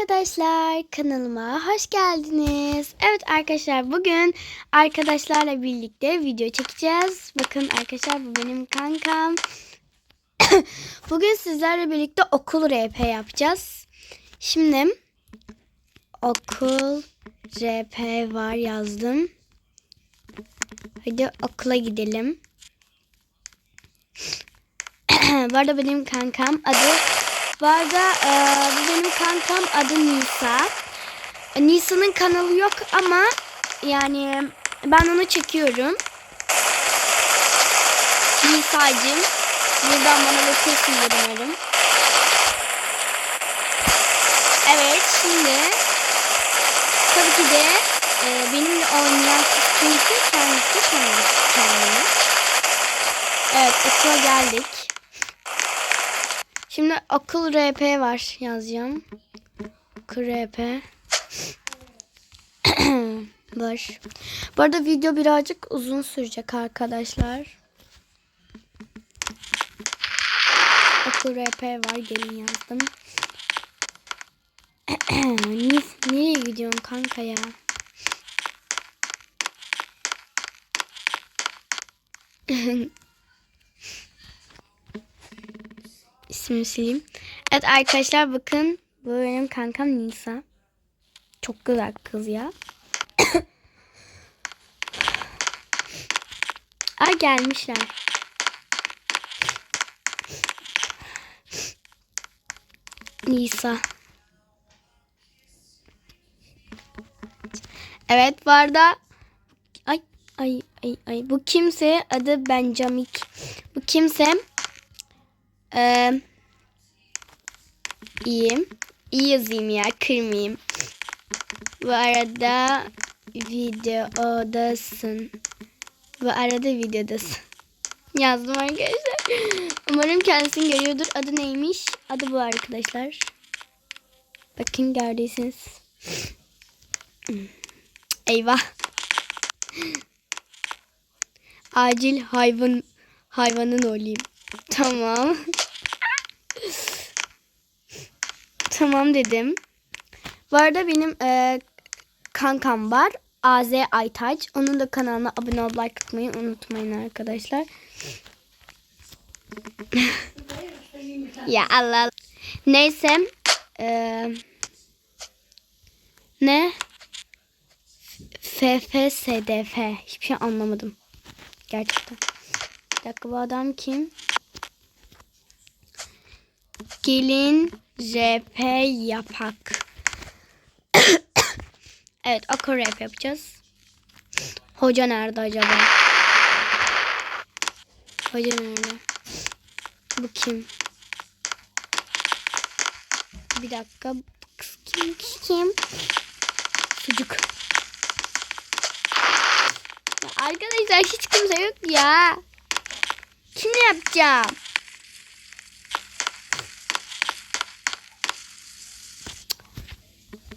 Arkadaşlar kanalıma hoş geldiniz. Evet arkadaşlar bugün arkadaşlarla birlikte video çekeceğiz. Bakın arkadaşlar bu benim kankam. bugün sizlerle birlikte okul RP yapacağız. Şimdi okul RP var yazdım. Hadi okula gidelim. bu arada benim kankam adı bu arada e, bu benim kankam adı Nisa. E, Nisa'nın kanalı yok ama yani ben onu çekiyorum. Nisa'cığım buradan bana bakıyorsundur umarım. Evet şimdi tabii ki de e, benimle oynayan kız kimse kendisi kendini. Evet okula geldik. Şimdi akıl RP var yazacağım. RP. var. Bu arada video birazcık uzun sürecek arkadaşlar. Akıl RP var gelin yazdım. Nereye gidiyorsun kanka ya? İsmini sileyim. Evet arkadaşlar bakın. Bu benim kankam Nisa. Çok güzel kız ya. Aa gelmişler. Nisa. Evet bu arada ay ay ay ay bu kimse adı Benjamin. Bu kimse ee, iyiyim. İyi yazayım ya kırmayayım. Bu arada videodasın. Bu arada videodasın. Yazdım arkadaşlar. Umarım kendisini görüyordur. Adı neymiş? Adı bu arkadaşlar. Bakın gördüyseniz. Eyvah. Acil hayvan hayvanın olayım. Tamam. tamam dedim. Bu arada benim e, kankam var. AZ Aytaç. Onun da kanalına abone ol like atmayı unutmayın arkadaşlar. ya Allah. Allah. Neyse. E, ne? FFSDF. Hiçbir şey anlamadım. Gerçekten. Bir dakika bu adam kim? Gelin RP yapak. evet akıl rap yapacağız. Hoca nerede acaba? Hoca nerede? Bu kim? Bir dakika. Kim? Kim? Sucuk. Ya arkadaşlar hiç kimse yok ya. Kim yapacağım?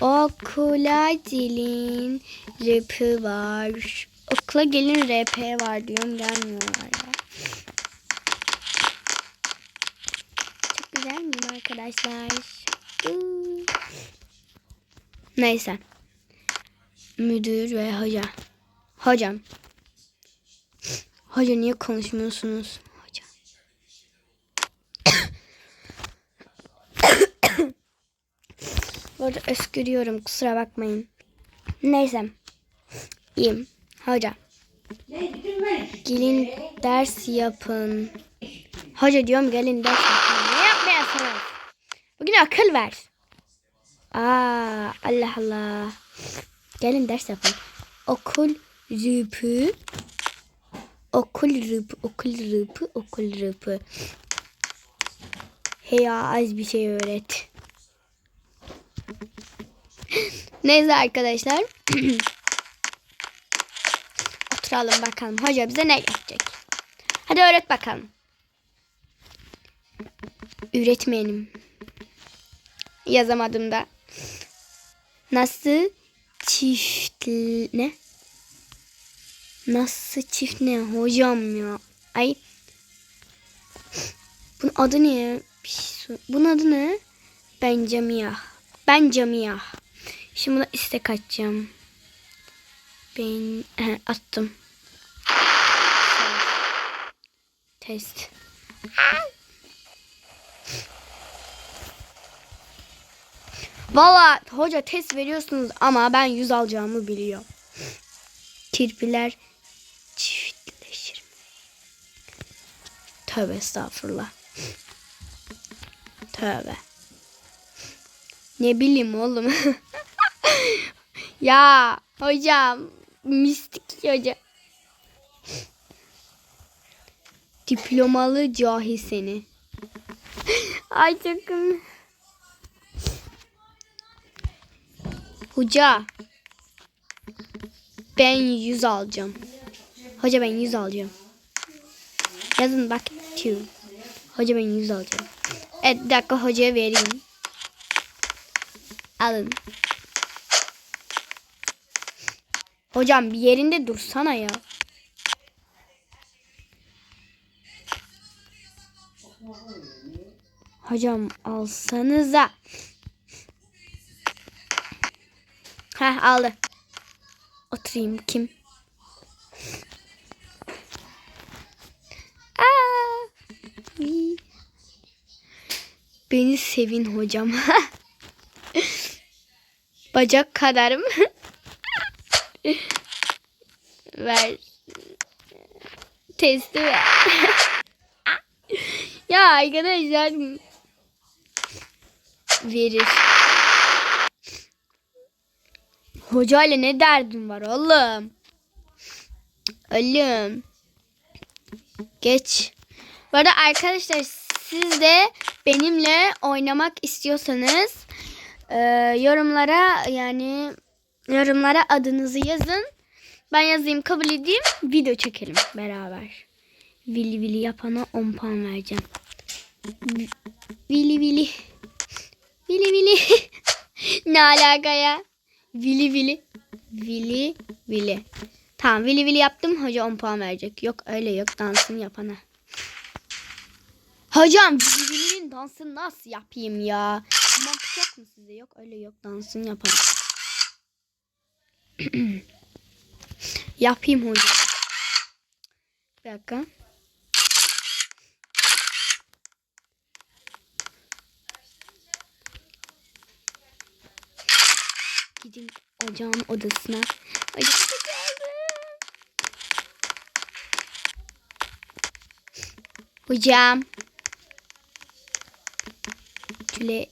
Okula gelin rap'i var. Okula gelin rap var diyorum gelmiyorlar ya. Çok güzel miyim arkadaşlar? Neyse. Müdür ve hoca. Hocam. Hoca niye konuşmuyorsunuz? Arada öskürüyorum kusura bakmayın. Neyse. İyiyim. Hoca. Gelin ders yapın. Hoca diyorum gelin ders yapın. Ne yapmayasınız? Bugün akıl ver. Aa, Allah Allah. Gelin ders yapın. Okul rüpü. Okul rüpü, okul rüpü, okul rüpü. Hey az bir şey öğret. Neyse arkadaşlar. Oturalım bakalım. Hoca bize ne yapacak? Hadi öğret bakalım. Üretmeyenim. Yazamadım da. Nasıl çift ne? Nasıl çift ne hocam ya? Ay. Bunun adı ne? Şey Bunun adı ne? Benjamin. Ben Camia. Şimdi buna istek atacağım. Ben attım. Test. Valla hoca test veriyorsunuz ama ben 100 alacağımı biliyorum. Kirpiler çiftleşir? Tövbe estağfurullah. Tövbe. Ne bileyim oğlum. ya hocam mistik hoca. Diplomalı cahil seni. Ay çok komik. Hoca. Ben 100 alacağım. Hoca ben 100 alacağım. Yazın bak. Two. Hoca ben 100 alacağım. Evet dakika hocaya vereyim. Alın. Hocam bir yerinde dursana ya. Hocam alsanıza. Heh aldı. Oturayım kim? Aa. Beni sevin hocam. Bacak kadarım. Ver. Testi ver. ya arkadaşlar verir. Hocayla ne derdin var oğlum? Oğlum. Geç. Bu arada arkadaşlar siz de benimle oynamak istiyorsanız e, yorumlara yani yorumlara adınızı yazın. Ben yazayım kabul edeyim video çekelim beraber. Vili vili yapana 10 puan vereceğim. Vi- Vili vili. Vili vili. ne alaka ya? Vili vili. Vili vili. Tamam vili vili yaptım. Hoca 10 puan verecek. Yok öyle yok dansını yapana. Hocam vili vilinin dansını nasıl yapayım ya? Mantık yok mu size? Yok öyle yok dansını yapana. yapayım hocam. Bir dakika. Gidin ocağın odasına. Ay. Hocam. Şöyle.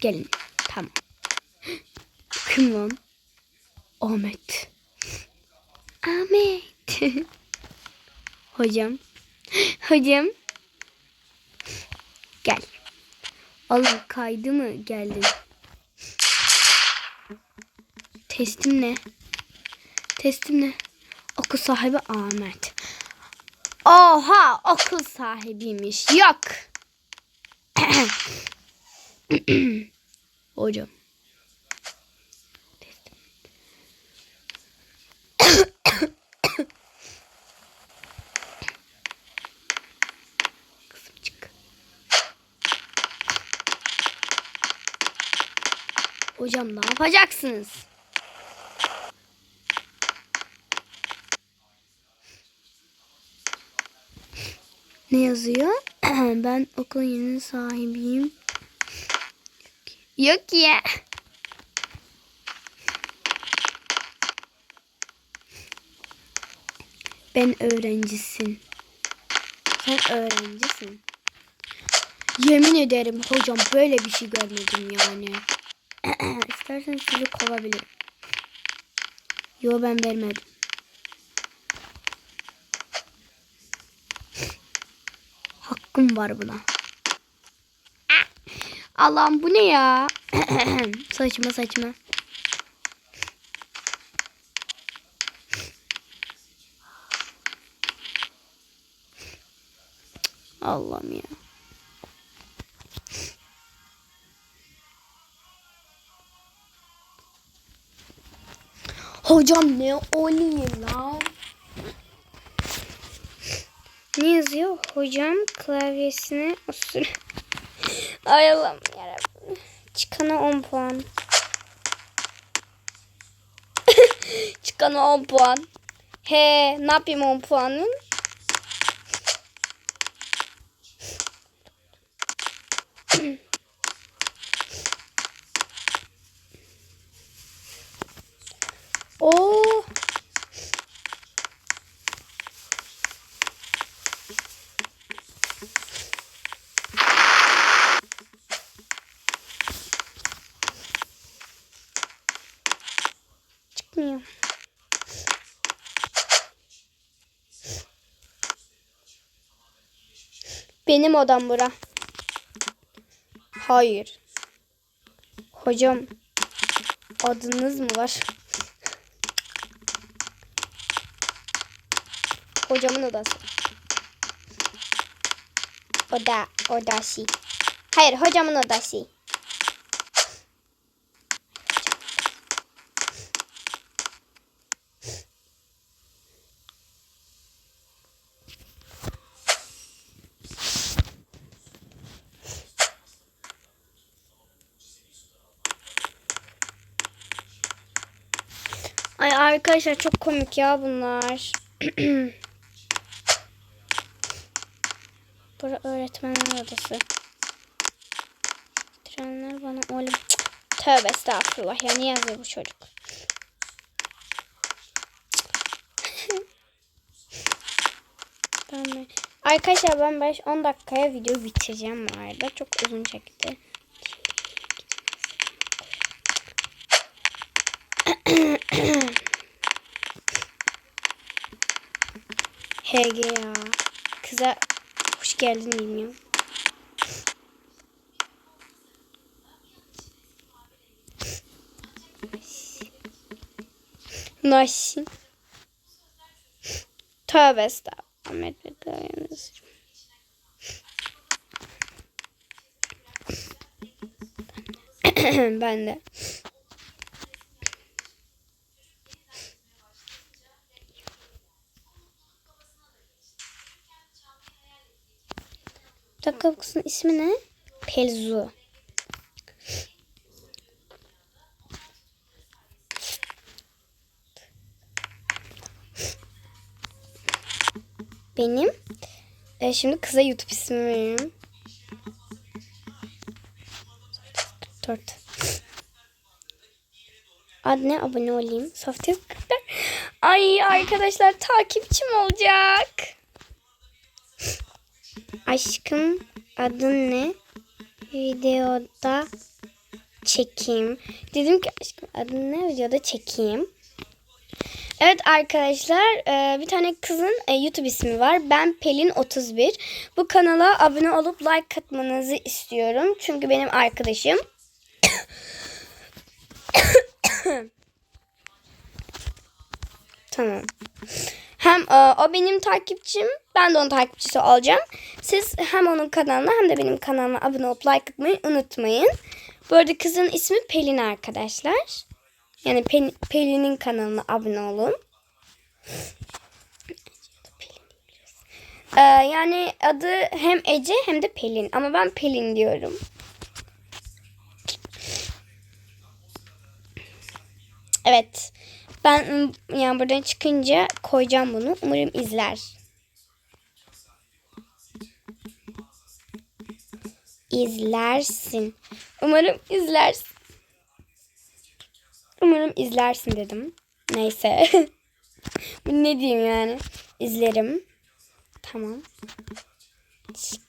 Gelin. Kim lan? Ahmet. Ahmet. Hocam. Hocam. Gel. Oğlum kaydı mı geldin? Testim ne? Testim ne? Okul sahibi Ahmet. Oha okul sahibiymiş. Yok. Hocam. Testim. Kızım çık. Hocam ne yapacaksınız? Ne yazıyor? ben okulun yeni sahibiyim. Yok ya. Ben öğrencisin. Sen öğrencisin. Yemin ederim hocam böyle bir şey görmedim yani. İstersen sizi kovabilirim. Yo ben vermedim. Hakkım var buna. Allah'ım bu ne ya? saçma saçma. Allah'ım ya. Hocam ne olayım lan? Ne yazıyor? Hocam klavyesine osur. Ay Allah'ım yarabbim. Çıkana 10 puan. Çıkana 10 puan. He ne yapayım 10 puanın? Benim odam bura. Hayır. Hocam adınız mı var? Hocamın odası. Oda, odası. Hayır, hocamın odası. Ay arkadaşlar çok komik ya bunlar. Bura öğretmenler odası. Trenler bana oğlum. Tövbe estağfurullah ya ne yazıyor bu çocuk? ben? Arkadaşlar ben 5-10 dakikaya video bitireceğim bu. Çok uzun çekti. HG ya. Kıza hoş geldin bilmiyorum. Nasıl? Tövbe estağfurullah. Ben de. Dakika ismi ne? Pelzu. Benim. E, şimdi kıza YouTube ismi veriyorum. 44. Adı ne? Abone olayım. Software 44. Ay arkadaşlar takipçim olacak. Aşkım adın ne? Videoda çekeyim. Dedim ki aşkım adın ne? Videoda çekeyim. Evet arkadaşlar e, bir tane kızın e, YouTube ismi var. Ben Pelin 31. Bu kanala abone olup like atmanızı istiyorum. Çünkü benim arkadaşım. tamam. Hem e, o benim takipçim, ben de onun takipçisi olacağım. Siz hem onun kanalına hem de benim kanalıma abone olup like atmayı unutmayın. Bu arada kızın ismi Pelin arkadaşlar. Yani Pe- Pelin'in kanalına abone olun. Ee, yani adı hem Ece hem de Pelin. Ama ben Pelin diyorum. Evet. Ben ım, yani buradan çıkınca koyacağım bunu. Umarım izler. İzlersin. Umarım izlersin. Umarım izlersin dedim. Neyse. ne diyeyim yani. İzlerim. Tamam. Şık.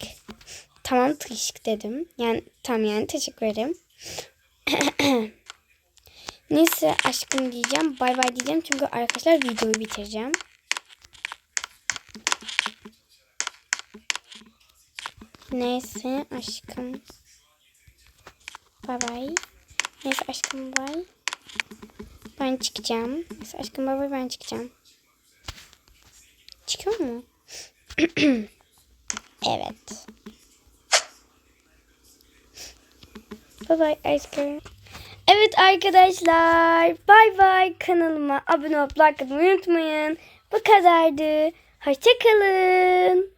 Tamam teşekkür dedim. Yani tam yani teşekkür ederim. Neyse aşkım diyeceğim. Bay bay diyeceğim. Çünkü arkadaşlar videoyu bitireceğim. Neyse aşkım. Bay bay. Neyse aşkım bay. Ben çıkacağım. Neyse aşkım bay bay ben çıkacağım. Çıkıyor mu? evet. Bye bye aşkım. Evet arkadaşlar. Bay bay kanalıma abone olup like atmayı unutmayın. Bu kadardı. Hoşçakalın.